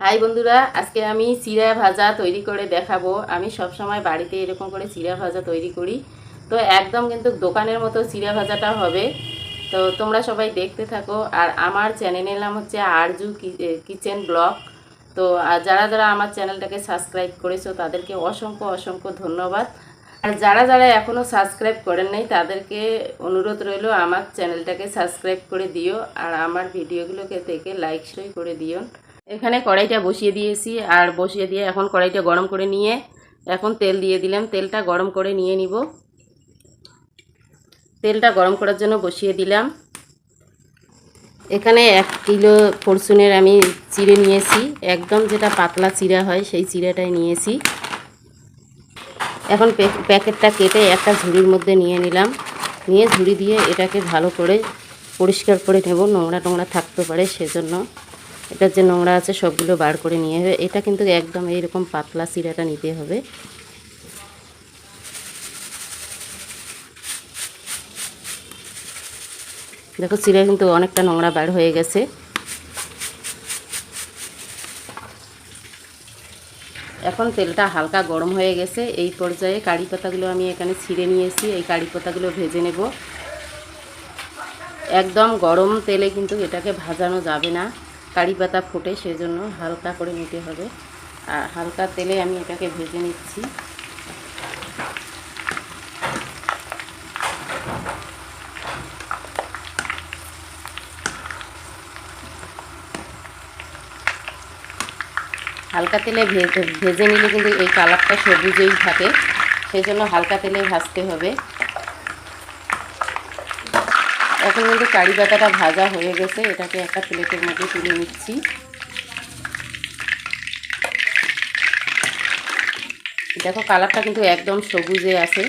High বন্ধুরা, আজকে আমি চিড়া ভাজা তৈরি করে দেখাবো। আমি সব সময় বাড়িতে এরকম করে চিড়া ভাজা তৈরি করি। তো একদম কিন্তু দোকানের মতো চিড়া ভাজাটা হবে। তো তোমরা সবাই দেখতে থাকো। আর আমার চ্যানেলের নাম হচ্ছে আরজু কিচেন ব্লগ। তো, আর যারা যারা আমার চ্যানেলটাকে সাবস্ক্রাইব করেছ, তাদেরকে অসংখ্য অসংখ্য ধন্যবাদ। আর যারা যারা এখনও সাবস্ক্রাইব করেন নাই, তাদেরকে অনুরোধ রইল, আমার চ্যানেলটাকে সাবস্ক্রাইব করে দিও। আর আমার ভিডিওগুলোকে দেখে লাইক সই করে দিও। এখানে কড়াইটা বসিয়ে দিয়েছি, আর বসিয়ে দিয়ে এখন কড়াইটা গরম করে নিয়ে এখন তেল দিয়ে দিলাম। তেলটা গরম করে নিয়ে নিব। তেলটা গরম করার জন্য বসিয়ে দিলাম। এখানে এক কিলো ফরচুনের আমি চিড়ে নিয়েছি। একদম যেটা পাতলা চিড়া হয়, সেই চিড়াটাই নিয়েছি। এখন প্যাক- প্যাকেটটা কেটে একটা ঝুড়ির মধ্যে নিয়ে নিলাম। নিয়ে ঝুড়ি দিয়ে এটাকে ভালো করে পরিষ্কার করে নেব। নোংরা টোংরা থাকতে পারে সেজন্য। এটার যে নোংরা আছে সবগুলো বার করে নিয়ে হবে এটা কিন্তু একদম এইরকম পাতলা চিড়াটা নিতে হবে। দেখো চিড়া কিন্তু অনেকটা নোংরা বার হয়ে গেছে। এখন তেলটা হালকা গরম হয়ে গেছে, এই পর্যায়ে কারি পাতাগুলো আমি এখানে ছিঁড়ে নিয়েছি, এই কারি পাতাগুলো ভেজে নেব। একদম গরম তেলে কিন্তু এটাকে ভাজানো যাবে না। কারি পাতা ফোটে, সেজন্য হালকা করে নিতে হবে। আর হালকা তেলে আমি এটাকে ভেজে নিচ্ছি। হালকা তেলে ভেজে নিলে কিন্তু এই কালারটা সবুজেই থাকে সেই জন্য হালকা তেলে ভাজতে হবে। এখন কিন্তু কারি পাতাটা ভাজা হয়ে গেছে, এটাকে একটা প্লেটের মধ্যে তুলে নিচ্ছি। দেখো কালারটা কিন্তু একদম সবুজে আছে।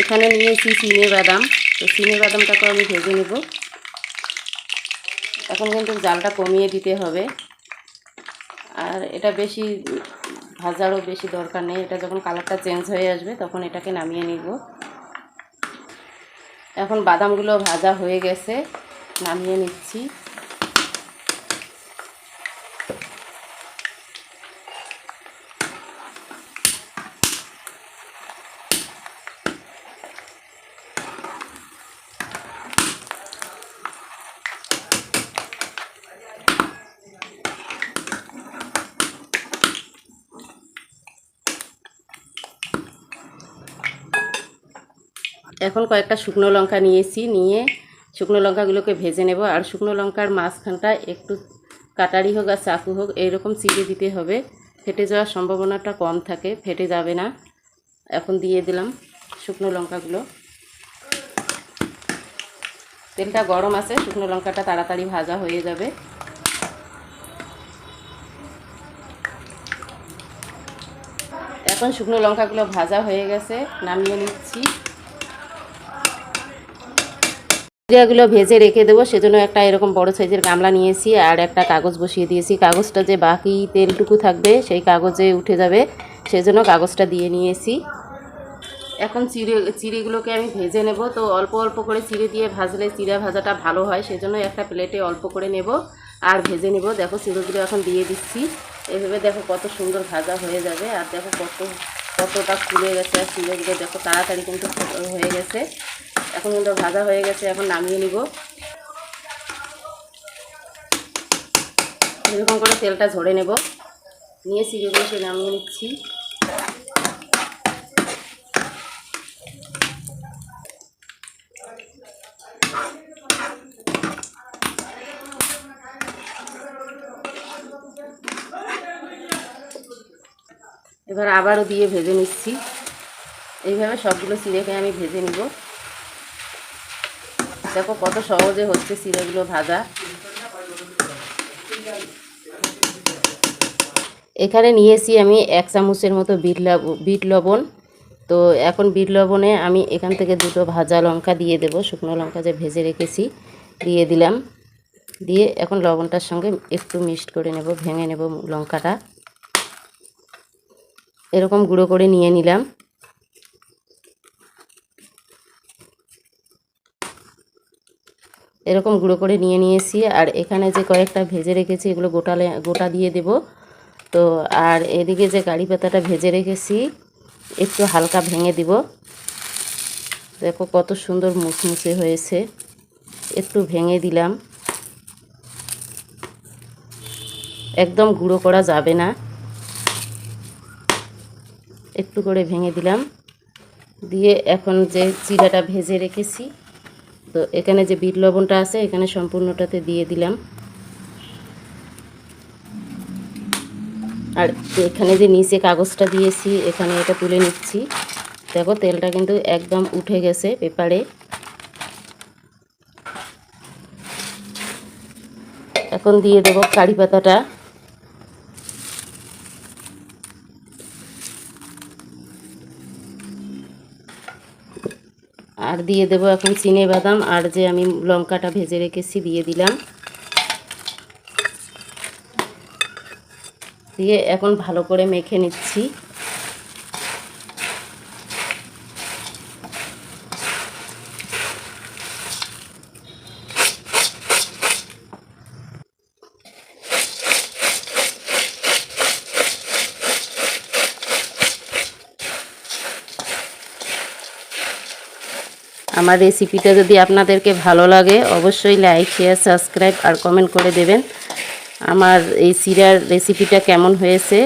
এখানে নিয়েছি চিনে বাদাম, তো চিনে বাদামটাকে আমি ভেজে নেব। এখন কিন্তু জালটা কমিয়ে দিতে হবে। আর এটা বেশি ভাজারও বেশি দরকার নেই। এটা যখন কালারটা চেঞ্জ হয়ে আসবে, তখন এটাকে নামিয়ে নিব। এখন বাদামগুলো ভাজা হয়ে গেছে, নামিয়ে নিচ্ছি। এখন কয়েকটা শুকনো লঙ্কা নিয়েছি, নিয়ে শুকনো লঙ্কাগুলোকে ভেজে নেব। আর শুকনো লঙ্কার মাঝখানটা একটু কাটারি হোক আর চাকু হোক, এইরকম চিড়ে দিতে হবে। ফেটে যাওয়ার সম্ভাবনাটা কম থাকে, ফেটে যাবে না। এখন দিয়ে দিলাম শুকনো লঙ্কাগুলো। তেলটা গরম আছে, শুকনো লঙ্কাটা তাড়াতাড়ি ভাজা হয়ে যাবে। এখন শুকনো লঙ্কাগুলো ভাজা হয়ে গেছে, নামিয়ে নিচ্ছি। জিরাগুলো ভেজে রেখে দেবো, সেজন্য একটা এরকম বড় সাইজের গামলা নিয়েছি আর একটা কাগজ বসিয়ে দিয়েছি। কাগজটা যে বাকি তেলটুকু থাকবে, সেই কাগজে উঠে যাবে, সেজন্য কাগজটা দিয়ে নিয়েছি এখন চিড়ে, চিড়েগুলোকে আমি ভেজে নেব। তো অল্প অল্প করে চিড়ে দিয়ে ভাজলে চিড়া ভাজাটা ভালো হয়, সেজন্য একটা প্লেটে অল্প করে নেব আর ভেজে নেব। দেখো চিড়েগুলো এখন দিয়ে দিচ্ছি। এভাবে দেখো কত সুন্দর ভাজা হয়ে যাবে আর দেখো কত, কতটা ফুলে গেছে। আর চিড়েগুলো দেখো তাড়াতাড়ি কিন্তু হয়ে গেছে। এখন কিন্তু ভাজা হয়ে গেছে, এখন নামিয়ে নিব। এরকম করে তেলটা ঝরে নেব। নিয়ে চিড়েগুলো সে নামিয়ে নিচ্ছি। এবার আবারও দিয়ে ভেজে নিচ্ছি। এইভাবে সবগুলো চিড়েকে আমি ভেজে নিব। দেখো কত সহজে হচ্ছে চিড়েগুলো ভাজা। এখানে নিয়েছি আমি এক চামচের মতো বিট বিট লবণ। তো এখন বিট লবণে আমি এখান থেকে দুটো ভাজা লঙ্কা দিয়ে দেব। শুকনো লঙ্কা যে ভেজে রেখেছি, দিয়ে দিলাম। দিয়ে এখন লবণটার সঙ্গে একটু মিক্সড করে নেব, ভেঙে নেব লঙ্কাটা। এরকম গুঁড়ো করে নিয়ে নিলাম। এরকম গুঁড়ো করে নিয়ে নিয়েছি। আর এখানে যে কয়েকটা ভেজে রেখেছি, এগুলো গোটালে, গোটা দিয়ে দেব। তো আর এদিকে যে কারি পাতাটা ভেজে রেখেছি, একটু হালকা ভেঙে দিব। দেখো কত সুন্দর মুচমুচে হয়েছে। একটু ভেঙে দিলাম। একদম গুঁড়ো করা যাবে না। একটু করে ভেঙে দিলাম। দিয়ে এখন যে চিড়াটা ভেজে রেখেছি তো এখানে যে বিট লবণটা আছে, এখানে সম্পূর্ণটাতে দিয়ে দিলাম। আর এখানে যে নিচে কাগজটা দিয়েছি, এখানে এটা তুলে নিচ্ছি। দেখো, তেলটা কিন্তু একদম উঠে গেছে পেপারে। এখন দিয়ে দেবো কারি পাতাটা। আর দিয়ে দেব এখন চিনে বাদাম, আর যে আমি লঙ্কাটা ভেজে রেখেছি দিয়ে দিলাম। দিয়ে এখন ভালো করে মেখে নিচ্ছি। আমার রেসিপিটা যদি আপনাদেরকে ভালো লাগে, অবশ্যই লাইক শেয়ার সাবস্ক্রাইব আর কমেন্ট করে দেবেন। আমার এই সিরার রেসিপিটা কেমন হয়েছে?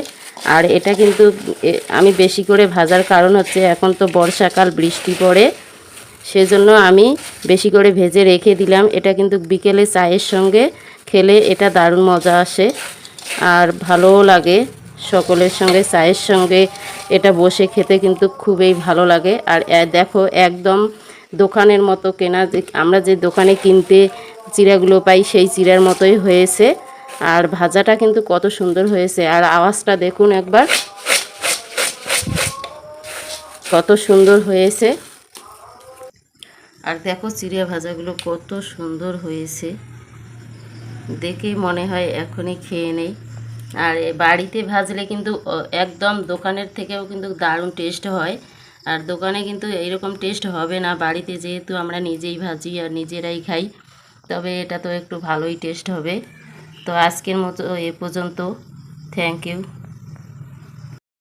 আর এটা কিন্তু আমি বেশি করে ভাজার কারণ হচ্ছে এখন তো বর্ষাকাল, বৃষ্টি পড়ে। সেজন্য আমি বেশি করে ভেজে রেখে দিলাম। এটা কিন্তু বিকেলে চায়ের সঙ্গে খেলে এটা দারুণ মজা আসে। আর ভালোও লাগে সকলের সঙ্গে, চায়ের সঙ্গে এটা বসে খেতে কিন্তু খুবই ভালো লাগে। আর দেখো, একদম দোকানের মতো কেনা আমরা যে দোকানে কিনতে চিড়াগুলো পাই সেই চিড়ার মতোই হয়েছে। আর ভাজাটা কিন্তু কত সুন্দর হয়েছে। আর আওয়াজটা দেখুন একবার। কত সুন্দর হয়েছে। আর দেখো চিড়িয়া ভাজাগুলো কত সুন্দর হয়েছে। দেখে মনে হয় এখনই খেয়ে নেই। আর বাড়িতে ভাজলে কিন্তু একদম দোকানের থেকেও কিন্তু দারুণ টেস্ট হয়। আর দোকানে কিন্তু এইরকম টেস্ট হবে না। বাড়িতে যেহেতু আমরা নিজেই ভাজি আর নিজেরাই খাই, তবে এটা তো একটু ভালোই টেস্ট হবে। তো আজকের মতো এ পর্যন্ত। Thank you